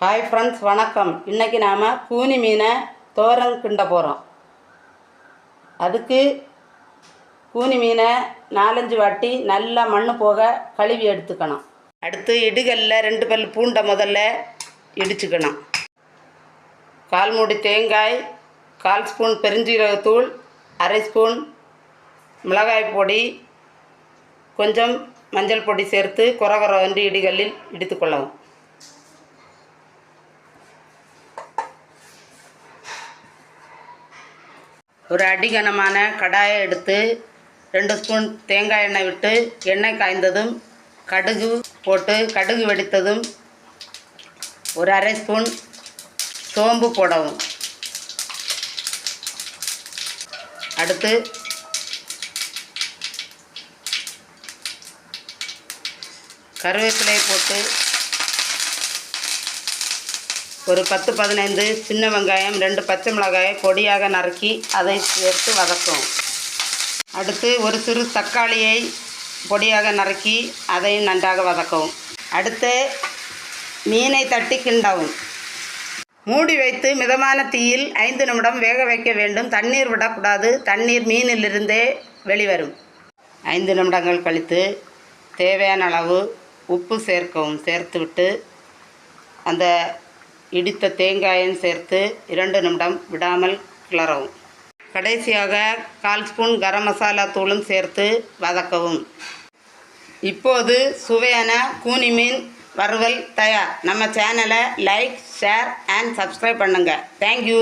Hi friends வணக்கம். இன்றைக்கி நாம் கூனி மீனை தோரன் கிண்ட போகிறோம் அதுக்கு கூனி மீனை நாலஞ்சு வாட்டி நல்லா மண் போக கழுவி எடுத்துக்கணும். அடுத்து இடுகல்ல ரெண்டு பல் பூண்டை முதல்ல இடிச்சுக்கணும். கால் மூடி தேங்காய் கால் ஸ்பூன் பெருஞ்சீரகத்தூள் அரை ஸ்பூன் மிளகாய் பொடி கொஞ்சம் மஞ்சள் பொடி சேர்த்து குறகுற வந்து இடிகளில் இடித்துக்கொள்ளவும் ஒரு அடிகனமான கடாயை எடுத்து ரெண்டு ஸ்பூன் தேங்காய் எண்ணெய் விட்டு எண்ணெய் காய்ந்ததும் கடுகு போட்டு கடுகு வெடித்ததும் ஒரு அரை ஸ்பூன் சோம்பு போடவும். அடுத்து கருவேப்பிலையை போட்டு ஒரு பத்து பதினைந்து சின்ன வெங்காயம் ரெண்டு பச்சை மிளகாயை பொடியாக நறுக்கி அதை சேர்த்து வதக்கும். அடுத்து ஒரு சிறு தக்காளியை பொடியாக நறுக்கி அதையும் நன்றாக வதக்கவும். அடுத்து மீனை தட்டி கிண்டவும். மூடி வைத்து மிதமான தீயில் ஐந்து நிமிடம் வேக வைக்க வேண்டும். தண்ணீர் விடக்கூடாது. தண்ணீர் மீனிலிருந்தே வெளிவரும். ஐந்து நிமிடங்கள் கழித்து தேவையான அளவு உப்பு சேர்க்கவும். சேர்த்துவிட்டு அந்த இடித்த தேங்காயும் சேர்த்து இரண்டு நிமிடம் விடாமல் கிளறவும். கடைசியாக கால் ஸ்பூன் கரம் மசாலா தூளும் சேர்த்து வதக்கவும். இப்போது சுவையான கூனி மீன் வறுவல் தயார். நம்ம சேனலை லைக் ஷேர் அண்ட் சப்ஸ்கிரைப் பண்ணுங்கள் தேங்க்யூ